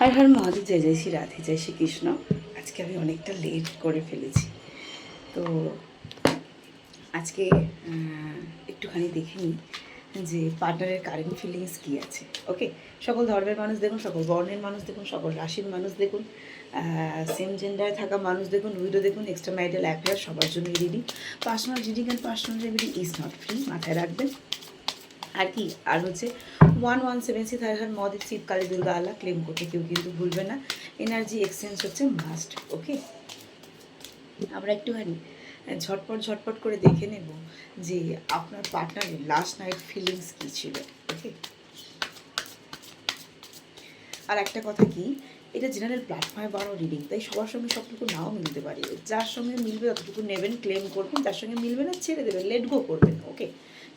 হার হার মহাদেব, জয় জয় শ্রী রাধে, জয় শ্রীকৃষ্ণ। আজকে আমি অনেকটা লেট করে ফেলেছি। তো আজকে একটুখানি দেখে নিই যে পার্টনারের কারেন্ট ফিলিংস কী আছে ওকে সকল ধর্মের মানুষ দেখুন, সকল বর্ণের মানুষ দেখুন, সকল রাশির মানুষ দেখুন সেম জেন্ডারে থাকা মানুষ দেখুন উইডো দেখুন এক্সট্রা ম্যারিটাল অ্যাফেয়ার সবার জন্য reading personal reading and personal reading is not free মাথায় রাখবেন। আর কি? আর হচ্ছে ওয়ান ওয়ান সেভেন সিক্স হাজার মদের শিব কালী দুর্গা আল্লাহ ক্লেম করতে কেউ কিন্তু ভুলবে না। এনার্জি এক্সচেঞ্জ হচ্ছে মাস্ট ওকে আমরা একটুখানি ঝটপট ঝটপট করে দেখে নেব যে আপনার পার্টনারের লাস্ট নাইট ফিলিংস কী ছিল ওকে আর একটা কথা কি, এটা জেনারেল প্ল্যাটফর্মে বানানো রিডিং তাই সবার সঙ্গে সবটুকু নাও মিলতে পারে। যার সঙ্গে মিলবে ততটুকু নেবেন ক্লেম করবেন, যার সঙ্গে মিলবে না, ছেড়ে দেবেন লেট গো করবেন ওকে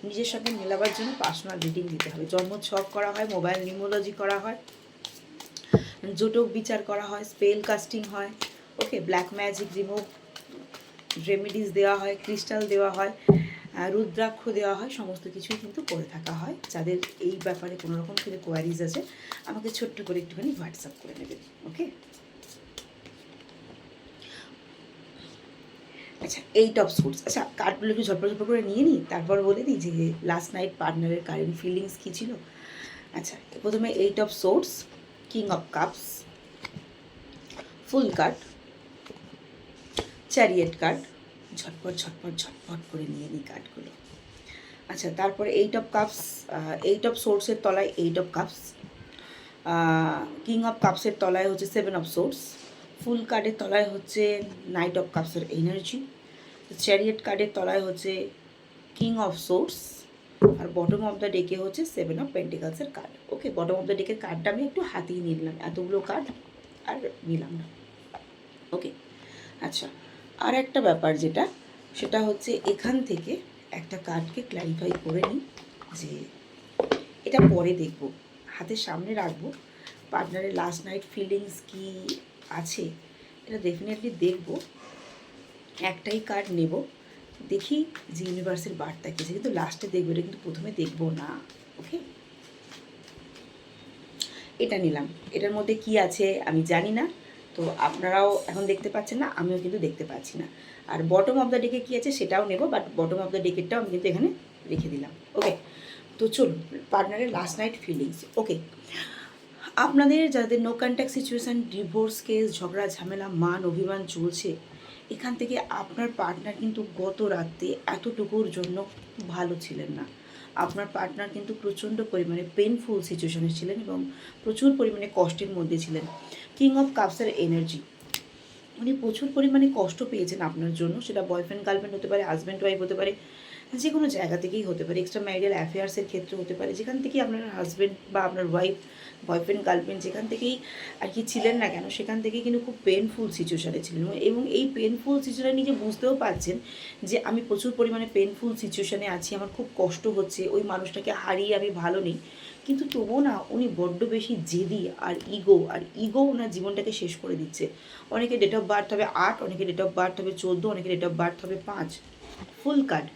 নিজের সঙ্গে মেলাবার জন্য পার্সোনাল রিডিং দিতে হবে। জন্ম ছক করা হয় মোবাইল নিউমোলজি করা হয়, জোটক বিচার করা হয় স্পেল কাস্টিং হয় okay black magic remove remedies দেওয়া হয় ক্রিস্টাল দেওয়া হয় রুদ্রাক্ষ দেওয়া হয়, সমস্ত কিছুই কিন্তু করে থাকা হয়। যাদের এই ব্যাপারে কোনো রকম কিছু কোয়ারিজ আছে, আমাকে ছোট্ট করে একটুখানি হোয়াটসঅ্যাপ করে নেবেন ওকে আচ্ছা এইট অফ স্যুটস আচ্ছা কার্ডগুলো একটু ঝটপট ঝটপট করে নিয়ে নিই, তারপর বলে দিই যে লাস্ট নাইট পার্টনারের কারেন্ট ফিলিংস কী ছিল? আচ্ছা প্রথমে eight of swords king of cups fool card chariot card ঝটপট ঝটপট ঝটপট করে নিয়ে নিই কার্ডগুলো আচ্ছা তারপরে eight of cups eight of সোর্সের তলায় eight of cups king of কাপসের তলায় হচ্ছে সেভেন অফ সোর্স ফুল কার্ডের তলায় হচ্ছে নাইট অফ কাপসের এনার্জি চ্যারিয়েট কার্ডের তলায় হচ্ছে কিং অফ সোর্স আর বটম অফ দ্য ডেকে হচ্ছে seven of পেন্টিকালসের card okay bottom of the ডেকের কার্ডটা আমি একটু নিয়ে নিলাম, এতগুলো কার্ড আর নিলাম না। ওকে আচ্ছা আর একটা ব্যাপার যেটা, সেটা হচ্ছে এখান থেকে একটা কার্ডকে ক্ল্যারিফাই করে নিই যে এটা পরে দেখব হাতের সামনে রাখব পার্টনারের লাস্ট নাইট ফিলিংস কি আছে, এটা ডেফিনেটলি দেখব। একটাই কার্ড নেব। দেখি যে ইউনিভার্সের বার্তা কি আছে। কিন্তু লাস্টে দেখব এটা কিন্তু প্রথমে দেখব না। ওকে এটা নিলাম। এটার মধ্যে কি আছে আমি জানি না। তো আপনারাও এখন দেখতে পাচ্ছেন না, আমিও কিন্তু দেখতে পাচ্ছি না। আর বটম অফ দ্য ডেকে কী আছে সেটাও নেব বাট বটম অফ দ্য ডেকেরটাও আমি কিন্তু এখানে রেখে দিলাম। ওকে তো চলুন পার্টনারের লাস্ট নাইট ফিলিংস ওকে আপনাদের যাদের no contact situation divorce case ঝগড়া, ঝামেলা, মান, অভিমান চলছে এখান থেকে আপনার পার্টনার কিন্তু গত রাতে এতটুকুর জন্য ভালো ছিলেন না। আপনার পার্টনার কিন্তু প্রচণ্ড পরিমাণে পেনফুল সিচুয়েশনে ছিলেন এবং প্রচুর পরিমাণে কষ্টের মধ্যে ছিলেন। কিং অফ কাপসের এনার্জি উনি প্রচুর পরিমাণে কষ্ট পেয়েছেন আপনার জন্য। সেটা বয়ফ্রেন্ড গার্লফ্রেন্ড হতে পারে হাজব্যান্ড ওয়াইফ হতে পারে। যে কোনো জায়গা থেকেই হতে পারে। এক্সট্রা ম্যারিটাল অ্যাফেয়ার্সের ক্ষেত্রে হতে পারে। যেখান থেকেই আপনার হাজব্যান্ড বা আপনার ওয়াইফ বয়ফ্রেন্ড গার্লফ্রেন্ড যেখান থেকেই আর কি ছিলেন না কেন, সেখান থেকেই কিন্তু খুব পেনফুল সিচুয়েশানে ছিলেন। এবং এই পেনফুল সিচুয়েশানে নিজে বুঝতেও পারছেন যে আমি প্রচুর পরিমাণে পেনফুল সিচুয়েশানে আছি, আমার খুব কষ্ট হচ্ছে, ওই মানুষটাকে হারিয়ে আমি ভালো নেই। কিন্তু তবুও না উনি বড্ড বেশি জেদি আর ইগো আর ইগো ওনার জীবনটাকে শেষ করে দিচ্ছে। অনেকে ডেট অফ বার্থ হবে আট, অনেকে ডেট অফ বার্থ হবে চোদ্দ, অনেকে ডেট অফ বার্থ হবে পাঁচ। ফুল কার্ড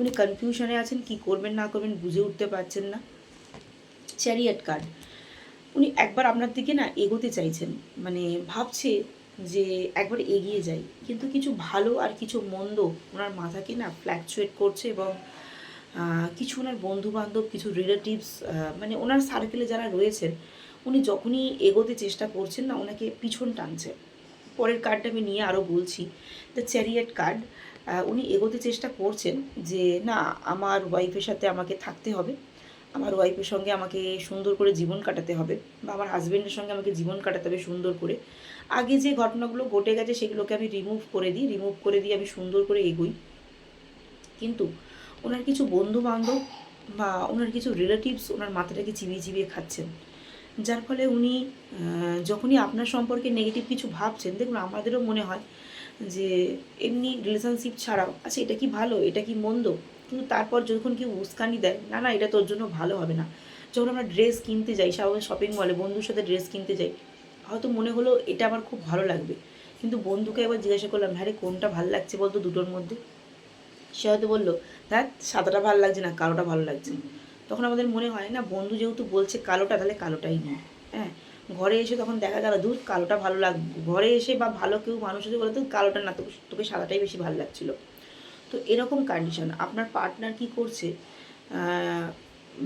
উনি কনফিউশনে আছেন, কি করবেন, না করবেন, বুঝে উঠতে পারছেন না। চ্যারিয়েট কার্ড উনি একবার আপনার দিকে না এগোতে চাইছেন মানে ভাবছে যে একবার এগিয়ে যাই। কিন্তু কিছু ভালো আর কিছু মন্দ ওনার মাথাকে না ফ্ল্যাকচুয়েট করছে এবং কিছু ওনার বন্ধু বান্ধব কিছু রিলেটিভস মানে ওনার সার্কেলে যারা রয়েছেন, উনি যখনই এগোতে চেষ্টা করছেন না, ওনাকে পিছন টানছে। পরের কার্ডটা আমি নিয়ে আরও বলছি। দ্য চ্যারিয়েট কার্ড উনি এগোতে চেষ্টা করছেন যে, না, আমার ওয়াইফের সাথে আমাকে থাকতে হবে। আমার ওয়াইফের সঙ্গে আমাকে সুন্দর করে জীবন কাটাতে হবে বা আমার হাজব্যান্ডের সঙ্গে আমাকে জীবন কাটাতে হবে সুন্দর করে। আগে যে ঘটনাগুলো ঘটে গেছে সেগুলোকে আমি রিমুভ করে দিই রিমুভ করে দিয়ে আমি সুন্দর করে এগোই। কিন্তু ওনার কিছু বন্ধু বান্ধব বা ওনার কিছু রিলেটিভস ওনার মাথাটাকে চিবিয়ে চিবিয়ে খাচ্ছেন। যার ফলে উনি যখনই আপনার সম্পর্কে নেগেটিভ কিছু ভাবছেন, দেখুন, আমাদেরও মনে হয় যে এমনি রিলেশনশিপ ছাড়াও আচ্ছা এটা কি ভালো? এটা কি মন্দ? কিন্তু তারপর যখন কেউ উস্কানি দেয়, না না, এটা তোর জন্য ভালো হবে না। যখন আমরা ড্রেস কিনতে যাই স্বাভাবিক শপিং মলে বন্ধুর সাথে ড্রেস কিনতে যাই, হয়তো মনে হলো এটা আমার খুব ভালো লাগবে। কিন্তু বন্ধুকে একবার জিজ্ঞাসা করলাম হ্যাঁ রে, কোনটা ভালো লাগছে বলতো দুটোর মধ্যে? সে হয়তো বলল, দেখ, সাদাটা ভালো লাগছে না, কালোটা ভালো লাগছে তখন আমাদের মনে হয়, না, বন্ধু যেহেতু বলছে কালোটা, তাহলে কালোটাই নিই। হ্যাঁ ঘরে এসে তখন দেখা গেল দূর কালোটা ভালো লাগ ঘরে এসে বা ভালো কেউ মানুষ এসে বলে তো কালোটা না, তোকে তোকে সাদাটাই বেশি ভালো লাগছিল। তো এরকম কন্ডিশন আপনার পার্টনার কি করছে?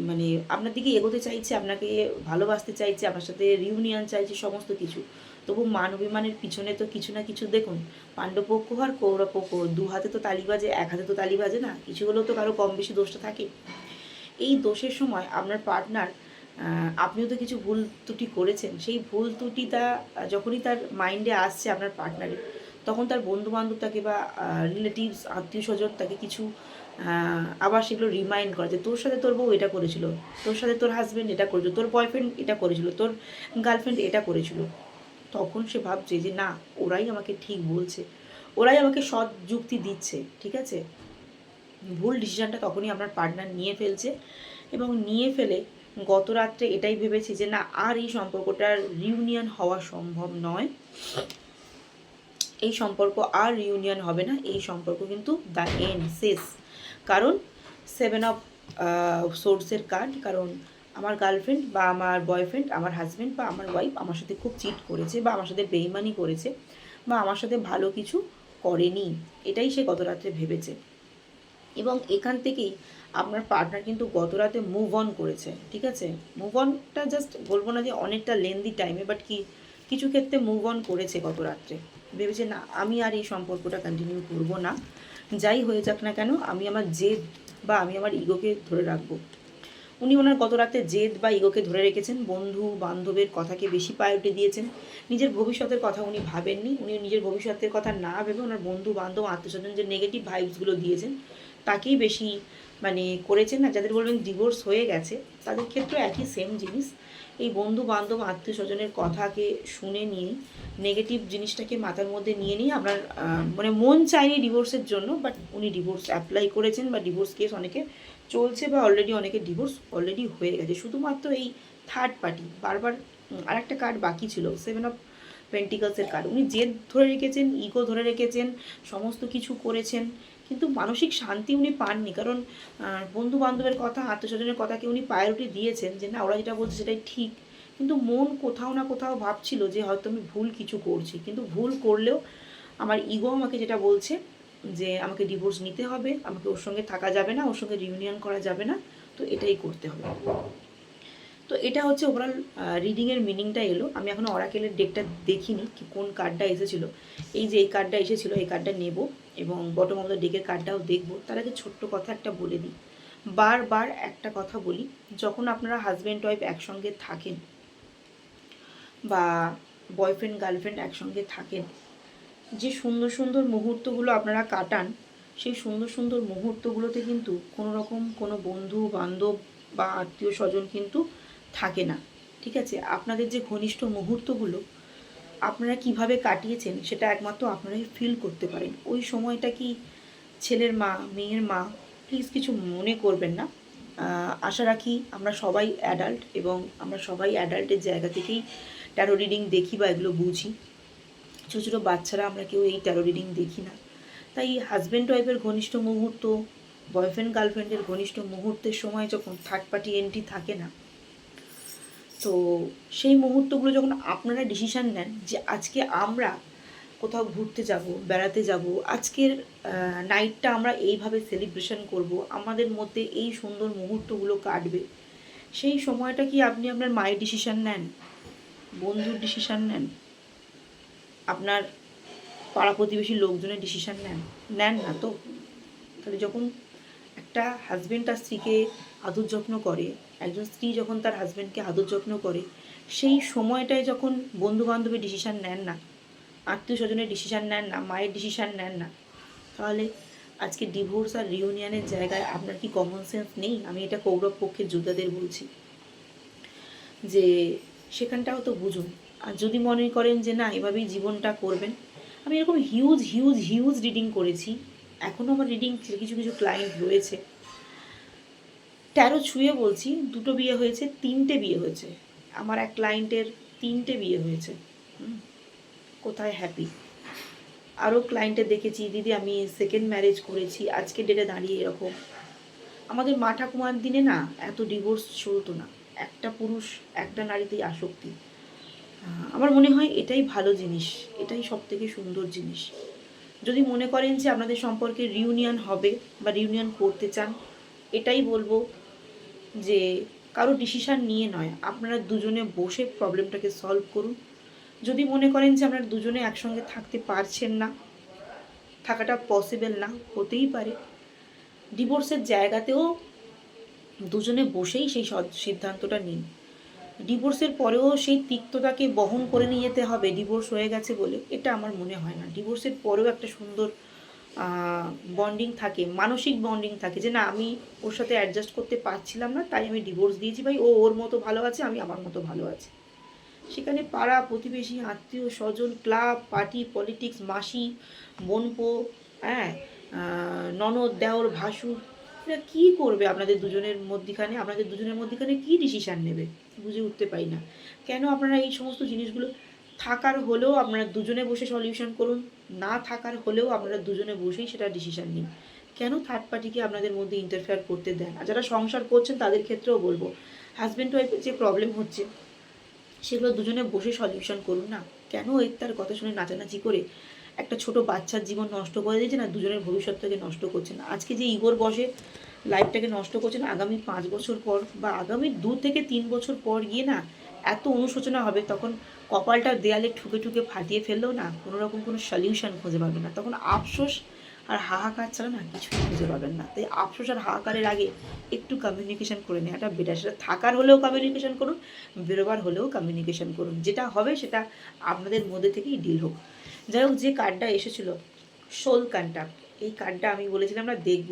মানে আপনার দিকে এগোতে চাইছে, আপনাকে ভালোবাসতে চাইছে, আপনার সাথে রিউনিয়ন চাইছে, সমস্ত কিছু। তবু মান অভিমানের পিছনে তো কিছু না কিছু দেখুন, পাণ্ডবপক্ষ আর কৌরবপক্ষ, দু হাতে তো তালি বাজে, এক হাতে তো তালি বাজে না, কিছু হলেও তো কারও কম বেশি দোষটা থাকে। এই দোষের সময় আপনার পার্টনার আপনিও তো কিছু ভুল ত্রুটি করেছেন। সেই ভুল ত্রুটিটা যখনই তার মাইন্ডে আসছে আপনার পার্টনারের তখন তার বন্ধু বান্ধব তাকে বা রিলেটিভস আত্মীয় স্বজন তাকে কিছু আবার সেগুলো রিমাইন্ড করে যে তোর সাথে তোর বউ এটা করেছিল, তোর সাথে তোর হাজব্যান্ড এটা করেছিল, তোর বয়ফ্রেন্ড এটা করেছিল, তোর গার্লফ্রেন্ড এটা করেছিল। তখন সে ভাবছে যে না, ওরাই আমাকে ঠিক বলছে, ওরাই আমাকে সৎ যুক্তি দিচ্ছে, ঠিক আছে? ভুল ডিসিশনটা তখনই আপনার পার্টনার নিয়ে ফেলছে এবং নিয়ে ফেলে গত রাত্রে এটাই ভেবেছি যে না, আর এই সম্পর্কটার রিউনিয়ন হওয়া সম্ভব নয়। এই সম্পর্ক আর রিউনিয়ন হবে না, এই সম্পর্ক কিন্তু দ্য এন্ড শেষ। কারণ সেভেন অফ সোর্সের কার্ড কারণ আমার গার্লফ্রেন্ড বা আমার বয়ফ্রেন্ড আমার হাজব্যান্ড বা আমার ওয়াইফ আমার সাথে খুব চিট করেছে বা আমার সাথে বেইমানি করেছে বা আমার সাথে ভালো কিছু করেনি। এটাই সে গত রাত্রে ভেবেছে। এবং এখান থেকেই আপনার পার্টনার কিন্তু গত রাতে মুভ অন করেছে, ঠিক আছে? মুভ অনটা জাস্ট বলব না যে অনেকটা লেন্দি টাইমে বাট কি, কিছু ক্ষেত্রে মুভ অন করেছে গত রাত্রে ভেবেছে না, আমি আর এই সম্পর্কটা কন্টিনিউ করব না। যাই হয়ে যাক না কেন, আমি আমার জেদ বা আমি আমার ইগোকে ধরে রাখব। উনি ওনার গত রাতে জেদ বা ইগোকে ধরে রেখেছেন, বন্ধু, বান্ধবের কথাকে বেশি প্রায়োরিটি দিয়েছেন। নিজের ভবিষ্যতের কথা উনি ভাবেননি, উনি নিজের ভবিষ্যতের কথা না ভেবে ওনার বন্ধু, বান্ধব, আত্মীয়স্বজন যে নেগেটিভ ভাইবসগুলো দিয়েছেন তাকেই বেশি মানে করেছেন না, যাদের বলবেন ডিভোর্স হয়ে গেছে, তাদের ক্ষেত্রে একই সেম জিনিস। এই বন্ধু বান্ধব আত্মীয় স্বজনের কথাকে শুনে নিয়ে নেগেটিভ জিনিসটাকে মাথার মধ্যে নিয়ে নিয়ে আপনার মানে মন চায়নি ডিভোর্সের জন্য বাট উনি ডিভোর্স অ্যাপ্লাই করেছেন বা ডিভোর্স কেস অনেকে চলছে বা অলরেডি অনেকে ডিভোর্স অলরেডি হয়ে গেছে। শুধুমাত্র এই থার্ড পার্টি বারবার আর একটা কার্ড বাকি ছিল সেভেন অফ পেন্টিকালসের কার্ড উনি জেদ ধরে রেখেছেন ইগো ধরে রেখেছেন, সমস্ত কিছু করেছেন। কিন্তু মানসিক শান্তি উনি পাননি। কারণ বন্ধু বান্ধবের কথা আত্মস্বজনের কথাকে উনি প্রায়োরিটি দিয়েছেন যে, না, ওরা যেটা বলছে সেটাই ঠিক। কিন্তু মন কোথাও না কোথাও ভাবছিল যে, হয়তো আমি ভুল কিছু করছি। কিন্তু ভুল করলেও আমার ইগো আমাকে যেটা বলছে যে, আমাকে ডিভোর্স নিতে হবে। আমাকে ওর সঙ্গে থাকা যাবে না। ওর সঙ্গে রিউনিয়ন করা যাবে না। তো এটাই করতে হবে। তো এটা হচ্ছে ওভারঅল রিডিংয়ের মিনিংটা এলো। আমি এখনও অরাকেলের ডেকটা দেখিনি, কি কোন কার্ডটা এসেছিল। এই যে, এই কার্ডটা এসেছিল, এই কার্ডটা নেব। এবং বটম অফ দ্য ডেকের কার্ডটাও দেখব। তার আগে ছোট্ট কথা একটা বলে দিই। বারবার একটা কথা বলি, যখন আপনারা হাজব্যান্ড ওয়াইফ একসঙ্গে থাকেন বা বয়ফ্রেন্ড গার্লফ্রেন্ড একসঙ্গে থাকেন, যে সুন্দর সুন্দর মুহূর্তগুলো আপনারা কাটান, সেই সুন্দর সুন্দর মুহূর্তগুলোতে কিন্তু কোনো রকম কোনো বন্ধু, বান্ধব বা আত্মীয় স্বজন কিন্তু থাকে না। ঠিক আছে? আপনাদের যে ঘনিষ্ঠ মুহূর্তগুলো আপনারা কীভাবে কাটিয়েছেন সেটা একমাত্র আপনারাই ফিল করতে পারেন। ওই সময়টা কি ছেলের মা, মেয়ের মা প্লিজ কিছু মনে করবেন না। আশা রাখি আমরা সবাই অ্যাডাল্ট এবং আমরা সবাই অ্যাডাল্টের জায়গা থেকেই ট্যারো রিডিং দেখি বা এগুলো বুঝি। ছোটো ছোটো বাচ্চারা আমরা কেউ এই ট্যারো রিডিং দেখি না। তাই হাজব্যান্ড ওয়াইফের ঘনিষ্ঠ মুহূর্ত বয়ফ্রেন্ড গার্লফ্রেন্ডের ঘনিষ্ঠ মুহূর্তের সময় যখন থার্ড পার্টি এন্ট্রি থাকে না তো সেই মুহূর্তগুলো যখন আপনারা ডিসিশান নেন যে আজকে আমরা কোথাও ঘুরতে যাব, বেড়াতে যাব, আজকের নাইটটা আমরা এইভাবে সেলিব্রেশন করব, আমাদের মধ্যে এই সুন্দর মুহূর্তগুলো কাটবে, সেই সময়টা কি আপনি আপনার মায়ের ডিসিশান নেন? বন্ধুর ডিসিশান নেন? আপনার পাড়া প্রতিবেশী লোকজনের ডিসিশান নেন? নেন না তো? তাহলে যখন একটা হাজব্যান্ড তার স্ত্রীকে আদর যত্ন করে, একজন স্ত্রী যখন তার হাজবেন্ডকে আদর যত্ন করে, সেই সময়টায় যখন বন্ধু বান্ধবের ডিসিশান নেন না, আত্মীয় স্বজনের ডিসিশান নেন না, মায়ের ডিসিশান নেন না, তাহলে আজকে ডিভোর্স আর রিউনিয়নের জায়গায় আপনার কি কমন সেন্স নেই? আমি এটা কৌরব পক্ষের যোদ্ধাদের বলছি। যে সেখানটাও তো বুঝুন। আর যদি মনে করেন যে না, এভাবেই জীবনটা করবেন, আমি এরকম হিউজ হিউজ হিউজ রিডিং করেছি। এখনও আমার রিডিং কিছু কিছু ক্লায়েন্ট রয়েছে। তেরো ছুঁয়ে বলছি, দুটো বিয়ে হয়েছে, তিনটে বিয়ে হয়েছে। আমার এক ক্লায়েন্টের তিনটে বিয়ে হয়েছে। কোথায় হ্যাপি আরও ক্লায়েন্টে দেখেছি, দিদি, আমি সেকেন্ড ম্যারেজ করেছি, আজকে ডেটে দাঁড়িয়ে এরকম। আমাদের মা ঠাকুমার দিনে না, এত ডিভোর্স চলতো না। একটা পুরুষ, একটা নারীতেই আসক্তি। আমার মনে হয় এটাই ভালো জিনিস, এটাই সব থেকে সুন্দর জিনিস। যদি মনে করেন যে আপনাদের সম্পর্কে রিউনিয়ন হবে বা রিউনিয়ন করতে চান, এটাই বলব যে কারও ডিসিশান নিয়ে নয়। আপনারা দুজনে বসে প্রবলেমটাকে সলভ করুন। যদি মনে করেন যে আপনারা দুজনে একসঙ্গে থাকতে পারছেন না, থাকাটা পসিবল না, হতেই পারে। ডিভোর্সের জায়গাতেও দুজনে বসেই সেই সদ- সিদ্ধান্তটা নিন। ডিভোর্সের পরেও সেই তিক্ততাকে বহন করে নিয়ে যেতে হবে। ডিভোর্স হয়ে গেছে বলে এটা আমার মনে হয় না। ডিভোর্সের পরেও একটা সুন্দর বন্ডিং থাকে, মানসিক বন্ডিং থাকে যে না, আমি ওর সাথে অ্যাডজাস্ট করতে পারছিলাম না, তাই আমি ডিভোর্স দিয়েছি, ভাই, ও ওর মতো ভালো আছে, আমি আমার মতো ভালো আছি। সেখানে পাড়া, প্রতিবেশী, আত্মীয়, স্বজন ক্লাব পার্টি পলিটিক্স মাসি, বনপো হ্যাঁ ননদ, দেওর, ভাসুর, এরা কী করবে আপনাদের দুজনের মধ্যিখানে? আপনাদের দুজনের মধ্যিখানে কী ডিসিশান নেবে? বুঝে উঠতে পারি না। কেন আপনারা এই সমস্ত জিনিসগুলো থাকার হলেও আপনারা দুজনে বসে সলিউশন করুন, না থাকার হলেও আপনারা দুজনে বসেই সেটা ডিসিশান নিন। কেন থার্ড পার্টিকে আপনাদের মধ্যে ইন্টারফেয়ার করতে দেন? আর যারা সংসার করছেন তাদের ক্ষেত্রেও বলব হাজব্যান্ড ওয়াইফের যে প্রবলেম হচ্ছে, সেগুলো দুজনে বসে সলিউশন করুন না। কেন এর তার কথা শুনে নাচানাচি করে একটা ছোট বাচ্চার জীবন নষ্ট করে দিয়েছে না দুজনের ভবিষ্যৎটাকে নষ্ট করছে না? আজকে যে ইগোর বসে লাইফটাকে নষ্ট করছেন আগামী পাঁচ বছর পর বা আগামী দু থেকে তিন বছর পর গিয়ে না এত অনুশোচনা হবে, তখন কপালটা দেয়ালে ঠুকে ঠুকে ফাটিয়ে ফেললেও না কোনো রকম কোনো সলিউশন খুঁজে পাবে না। তখন আফসোস আর হাহাকার ছাড়া না কিছুই খুঁজে পাবেন না। তাই আফসোস আর হাহাকারের আগে একটু কমিউনিকেশন করে নেওয়াটা বেটার সেটা থাকার হলেও কমিউনিকেশন করুন, বেরোবার হলেও কমিউনিকেশন করুন। যেটা হবে সেটা আপনাদের মধ্যে থেকেই ডিল হোক। যাই হোক, যে কার্ডটা এসেছিল সোল কন্ট্যাক্ট এই কার্ডটা আমি বলেছিলাম আমরা দেখব।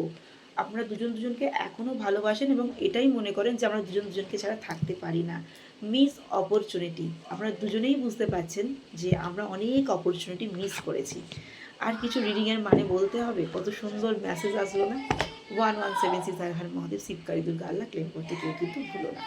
আপনারা দুজন দুজনকে এখনও ভালোবাসেন এবং এটাই মনে করেন যে আমরা দুজন দুজনকে ছাড়া থাকতে পারি না। Miss opportunity. আপনারা দুজনেই বুঝতে পারছেন যে আমরা অনেক অপরচুনিটি মিস করেছি। আর কিছু রিডিংয়ের মানে বলতে হবে? কত সুন্দর মেসেজ আসলো না? ওয়ান ওয়ান সেভেন সিক্স আর মহাদেব শিবকারী দুর্গা আল্লাহ ক্লেম করতে কেউ কিন্তু ভুলো না।